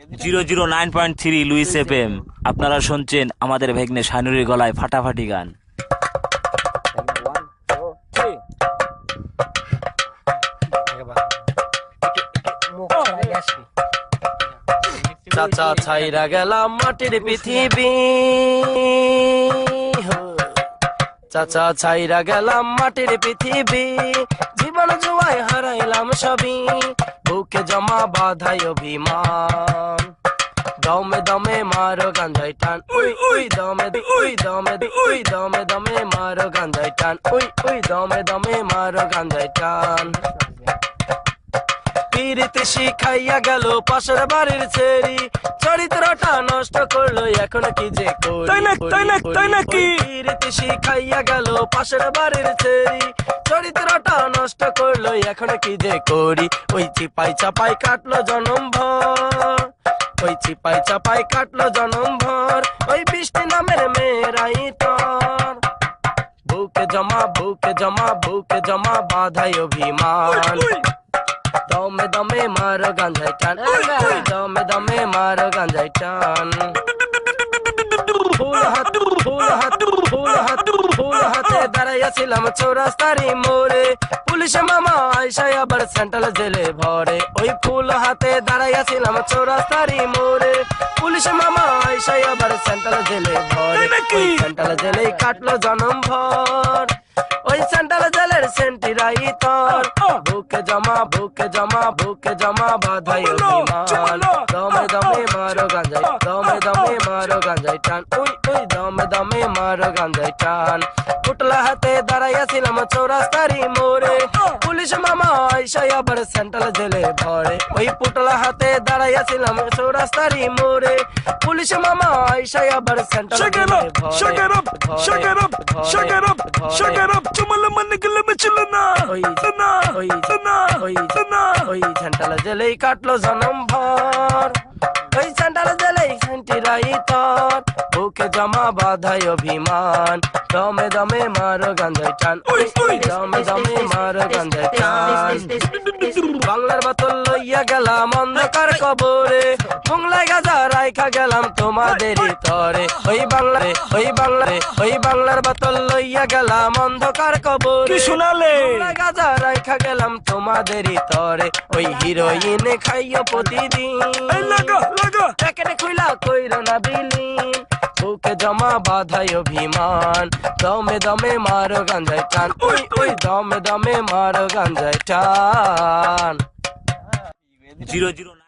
Zero zero nine point three Luis F M আপনারা শুনছেন আমাদের ভেগ্নে শানুরির গলায় ফাটাফাটি গান। চাচা ছাইরা গেলাম মাটির পৃথিবী। চাচা ছাইরা গেলাম মাটির পৃথিবী। জীবন জুয়াই হারাইলাম সবই। বুকে জমা বাধাই অভিমান। দমে দমে মারো গাঞ্জাই টান। উই উই দমে উই দমে উই দমে দমে মারো গাঞ্জাই টান। উই উই দমে দমে মারো গাঞ্জাই টান। পিরিতে শিখাইয়া গেল পাশের বাড়ির ছেড়ি। চরিত্রটা নষ্ট করল এখন কি যে করি। পিরিতে শিখাইয়া গেল পাশের বাড়ির ছেড়ি। চরিত্রটা নষ্ট করল এখন কি যে করি? ওই চিপাই চাপাই কাটলো জনম ভর। ওই চিপাই চাপাই কাটলো জনম ভর। ওই বৃষ্টি নামের মেয়েরাই তোর। বুকে জমা বুকে জমা বুকে জমা বাধাই অভিমান। দমে দমে মারো গাঞ্জাই টান দমে দমে মারো গাঞ্জাই টান ফুল হাত ফুল হাত ফুল হাত ফুল হাতে দাঁড়াইয়াছিলাম চৌরাস্তারি মোড়ে। পুলিশ মামা আইসাই আবার সেন্ট্রাল জেলে ভরে। ওই ফুল হাতে দাঁড়াইয়াছিলাম চৌরাস্তারি মোড়ে। পুলিশ মামা আবার সেন্ট্রাল জেলে ভরে। ওই সেন্ট্রাল জেলে কাটলো জনম ভর। ওই সেন্ট্রাল জেলের সেন্টিরাই তোর বুকে জমা বুকে জমা বুকে জমা বাধাই অভিমান দমে দমে মারো গাঞ্জাই দমে দমে মারো গাঞ্জাই টান উই উই দমে দমে মারো গাঞ্জাই টান পুটলা হাতে দাঁড়াইয়াছিলাম চৌরাস্তারি মোড়ে পুলিশ মামা আইসাই আবার সেন্ট্রাল জেলে ভরে ওই পুটলা হাতে দাঁড়াইয়াছিলাম চৌরাস্তারি মোড়ে পুলিশ মামা আইসাই আবার সেন্ট্রাল Shake it জেলে up, ভরে shake it up, shake it up, shake it up, shake it up. Chumala manigala michelana, Oy. sana, Oy. sana, Oy. sana. ওই সেন্টাল জেলেই কাটলো জনম ভর ওই সেন্টাল জেলেই সেন্টিরাই তোর বুকে জমা বাধাই অভিমান। দমে দমে মারো গাঞ্জাই টান। দমে দমে মারো গাঞ্জাই টান। বাংলার বাতল লইয়া গেলাম অন্ধকার কবরে। বাংলায় গাজা রাইখা গেলাম তোমাদেরই তরে ওই। বাংলারে ওই বাংলারে ওই বাংলার বাতল লইয়া গেলাম অন্ধকার কবরে। কি শোনালে? গাজা রাইখা গেলাম তোমাদেরই তরে ওই হিরোইন খাইও প্রতিদিন। এই লাগা, লাগা. প্যাকেটে খুইলা কইর না বিলীন। বুকে জমা বাধাই অভিমান দমে দমে মারো গাঞ্জাই টান ওই ওই দমে দমে মারো গাঞ্জাই টান জিরো জিরো